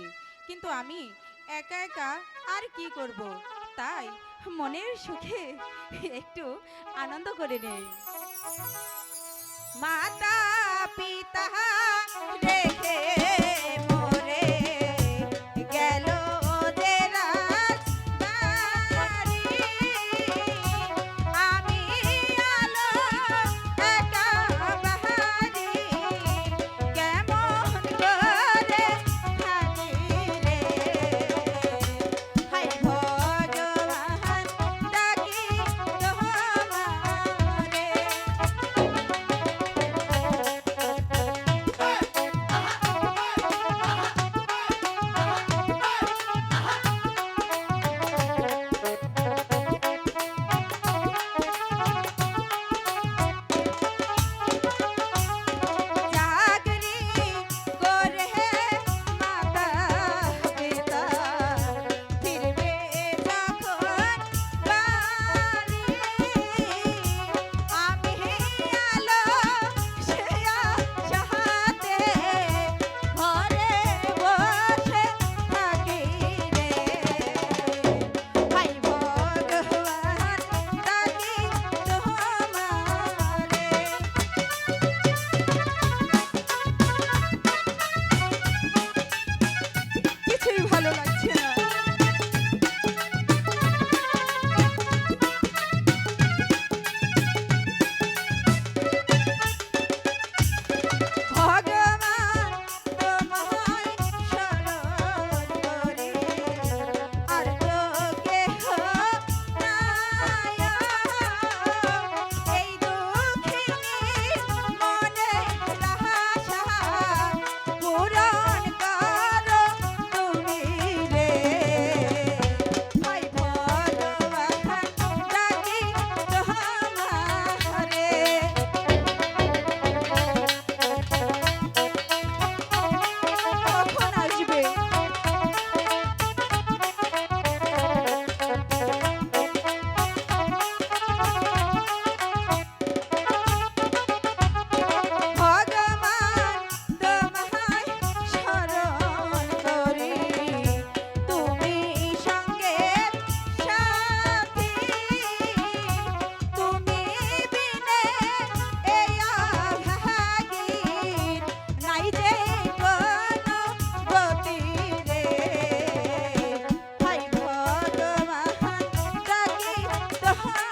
থাকে কিন্তু আমি একা একা আর কি করব? তাই মনের সুখে একটু আনন্দ করে নেই। মাতা পিতা Bye.